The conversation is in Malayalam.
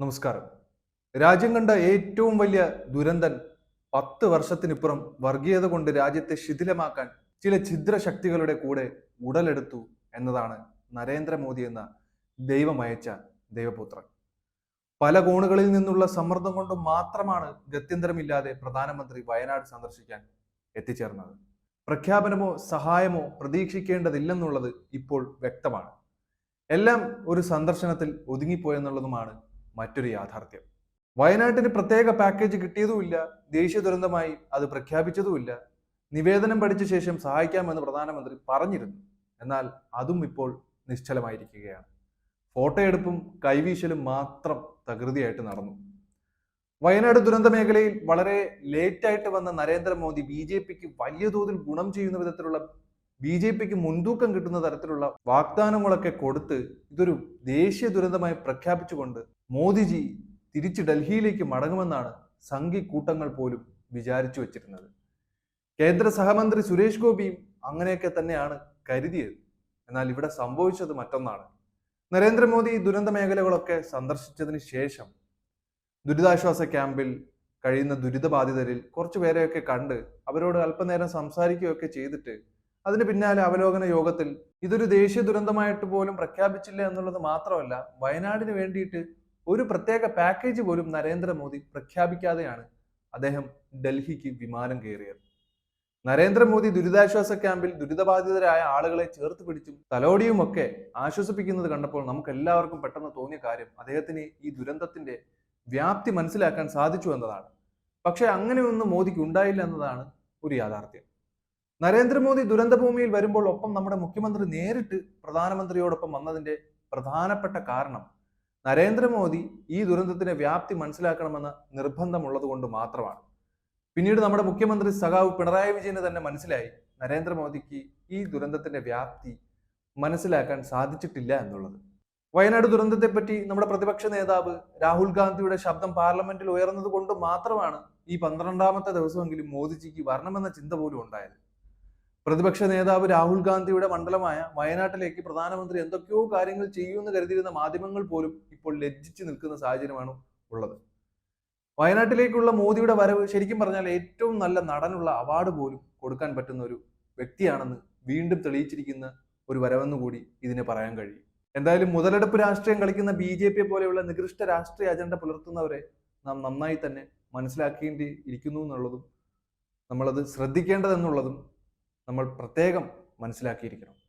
നമസ്കാരം. രാജ്യം കണ്ട ഏറ്റവും വലിയ ദുരന്തൻ പത്ത് വർഷത്തിനിപ്പുറം വർഗീയത കൊണ്ട് രാജ്യത്തെ ശിഥിലമാക്കാൻ ചില ഛിദ്രശക്തികളുടെ കൂടെ ഉടലെടുത്തു എന്നതാണ് നരേന്ദ്രമോദി എന്ന ദൈവമയച്ച ദൈവപുത്രൻ പല കോണുകളിൽ നിന്നുള്ള സമ്മർദ്ദം കൊണ്ട് മാത്രമാണ് ഗത്യന്തരമില്ലാതെ പ്രധാനമന്ത്രി വയനാട് സന്ദർശിക്കാൻ എത്തിച്ചേർന്നത്. പ്രഖ്യാപനമോ സഹായമോ പ്രതീക്ഷിക്കേണ്ടതില്ലെന്നുള്ളത് ഇപ്പോൾ വ്യക്തമാണ്. എല്ലാം ഒരു സന്ദർശനത്തിൽ ഒതുങ്ങിപ്പോയെന്നുള്ളതുമാണ് മറ്റൊരു യാഥാർത്ഥ്യം. വയനാട്ടിന് പ്രത്യേക പാക്കേജ് കിട്ടിയതുമില്ല ദേശീയ ദുരന്തമായി അത് പ്രഖ്യാപിച്ചതുമില്ല. നിവേദനം പഠിച്ച ശേഷം സഹായിക്കാമെന്ന് പ്രധാനമന്ത്രി പറഞ്ഞിരുന്നു. എന്നാൽ അതും ഇപ്പോൾ നിശ്ചലമായിരിക്കുകയാണ്. ഫോട്ടോയെടുപ്പും കൈവീശലും മാത്രം തകൃതിയായിട്ട് നടന്നു. വയനാട് ദുരന്ത മേഖലയിൽ വളരെ ലേറ്റായിട്ട് വന്ന നരേന്ദ്രമോദി ബി ജെ പിക്ക് വലിയ തോതിൽ ഗുണം ചെയ്യുന്ന വിധത്തിലുള്ള ബി ജെ പിക്ക് മുൻതൂക്കം കിട്ടുന്ന തരത്തിലുള്ള വാഗ്ദാനങ്ങളൊക്കെ കൊടുത്ത് ഇതൊരു ദേശീയ ദുരന്തമായി പ്രഖ്യാപിച്ചുകൊണ്ട് മോദിജി തിരിച്ച് ഡൽഹിയിലേക്ക് മടങ്ങുമെന്നാണ് സംഘി കൂട്ടങ്ങൾ പോലും വിചാരിച്ചു വച്ചിരുന്നത്. കേന്ദ്ര സഹമന്ത്രി സുരേഷ് ഗോപിയും അങ്ങനെയൊക്കെ തന്നെയാണ് കരുതിയത്. എന്നാൽ ഇവിടെ സംഭവിച്ചത് മറ്റൊന്നാണ്. നരേന്ദ്രമോദി ദുരന്ത മേഖലകളൊക്കെ സന്ദർശിച്ചതിന് ശേഷം ദുരിതാശ്വാസ ക്യാമ്പിൽ കഴിയുന്ന ദുരിതബാധിതരിൽ കുറച്ചു പേരെയൊക്കെ കണ്ട് അവരോട് അല്പനേരം സംസാരിക്കുകയൊക്കെ ചെയ്തിട്ട് അതിന് പിന്നാലെ അവലോകന യോഗത്തിൽ ഇതൊരു ദേശീയ ദുരന്തമായിട്ട് പോലും പ്രഖ്യാപിച്ചില്ല എന്നുള്ളത് മാത്രമല്ല വയനാടിന് വേണ്ടിയിട്ട് ഒരു പ്രത്യേക പാക്കേജ് പോലും നരേന്ദ്രമോദി പ്രഖ്യാപിക്കാതെയാണ് അദ്ദേഹം ഡൽഹിക്ക് വിമാനം കയറിയത്. നരേന്ദ്രമോദി ദുരിതാശ്വാസ ക്യാമ്പിൽ ദുരിതബാധിതരായ ആളുകളെ ചേർത്ത് പിടിച്ചും തലോടിയും ഒക്കെ ആശ്വസിപ്പിക്കുന്നത് കണ്ടപ്പോൾ നമുക്ക് എല്ലാവർക്കും പെട്ടെന്ന് തോന്നിയ കാര്യം അദ്ദേഹത്തിന് ഈ ദുരന്തത്തിന്റെ വ്യാപ്തി മനസ്സിലാക്കാൻ സാധിച്ചു എന്നതാണ്. പക്ഷെ അങ്ങനെയൊന്നും മോദിക്ക് ഉണ്ടായില്ല എന്നതാണ് ഒരു യാഥാർത്ഥ്യം. നരേന്ദ്രമോദി ദുരന്തഭൂമിയിൽ വരുമ്പോൾ ഒപ്പം നമ്മുടെ മുഖ്യമന്ത്രി നേരിട്ട് പ്രധാനമന്ത്രിയോടൊപ്പം വന്നതിന്റെ പ്രധാനപ്പെട്ട കാരണം നരേന്ദ്രമോദി ഈ ദുരന്തത്തിന്റെ വ്യാപ്തി മനസ്സിലാക്കണമെന്ന് നിർബന്ധമുള്ളത് കൊണ്ട് മാത്രമാണ്. പിന്നീട് നമ്മുടെ മുഖ്യമന്ത്രി സഖാവ് പിണറായി വിജയന് തന്നെ മനസ്സിലായി നരേന്ദ്രമോദിക്ക് ഈ ദുരന്തത്തിന്റെ വ്യാപ്തി മനസ്സിലാക്കാൻ സാധിച്ചിട്ടില്ല എന്നുള്ളത്. വയനാട് ദുരന്തത്തെപ്പറ്റി നമ്മുടെ പ്രതിപക്ഷ നേതാവ് രാഹുൽ ഗാന്ധിയുടെ ശബ്ദം പാർലമെന്റിൽ ഉയർന്നത് കൊണ്ട് മാത്രമാണ് ഈ പന്ത്രണ്ടാമത്തെ ദിവസമെങ്കിലും മോദിജിക്ക് വരണമെന്ന ചിന്ത പോലും ഉണ്ടായത്. പ്രതിപക്ഷ നേതാവ് രാഹുൽ ഗാന്ധിയുടെ മണ്ഡലമായ വയനാട്ടിലേക്ക് പ്രധാനമന്ത്രി എന്തൊക്കെയോ കാര്യങ്ങൾ ചെയ്യുമെന്ന് കരുതിയിരുന്ന മാധ്യമങ്ങൾ പോലും ഇപ്പോൾ ലജ്ജിച്ചു നിൽക്കുന്ന സാഹചര്യമാണ് ഉള്ളത്. വയനാട്ടിലേക്കുള്ള മോദിയുടെ വരവ് ശരിക്കും പറഞ്ഞാൽ ഏറ്റവും നല്ല നടനുള്ള അവാർഡ് പോലും കൊടുക്കാൻ പറ്റുന്ന ഒരു വ്യക്തിയാണെന്ന് വീണ്ടും തെളിയിച്ചിരിക്കുന്ന ഒരു വരവെന്ന് കൂടി ഇതിനെ പറയാൻ കഴിയും. എന്തായാലും മുതലെടുപ്പ് രാഷ്ട്രീയം കളിക്കുന്ന ബി ജെ പി പോലെയുള്ള നികൃഷ്ട രാഷ്ട്രീയ അജണ്ട പുലർത്തുന്നവരെ നാം നന്നായി തന്നെ മനസ്സിലാക്കേണ്ടി ഇരിക്കുന്നു എന്നുള്ളതും നമ്മളത് ശ്രദ്ധിക്കേണ്ടതെന്നുള്ളതും നമ്മൾ പ്രത്യേകം മനസ്സിലാക്കിയിരിക്കണം.